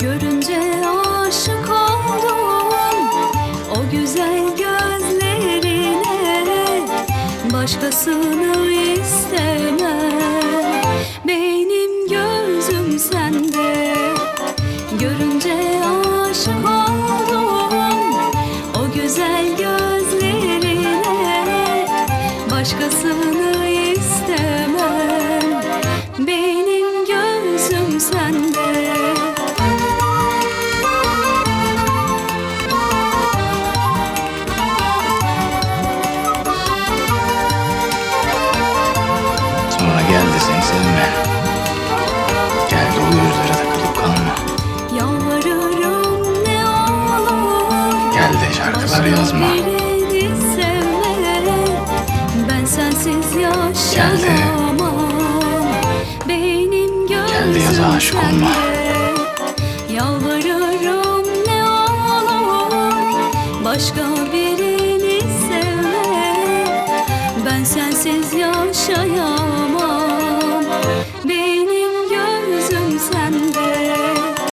Görünce aşık oldum o güzel gözlerine. Başkasını istemem. Benim gözüm sende. Görünce aşık oldum o güzel gözlerine. Başkasını istemem. Benim gözüm sende sevme. Gel de o yüzlere takılıp kalma. Gel de şarkılar yazma. yaşayamam Benim gözüm Gel de yaza aşık olma. Yalvarırım ne olur Başka birini sevme Ben sensiz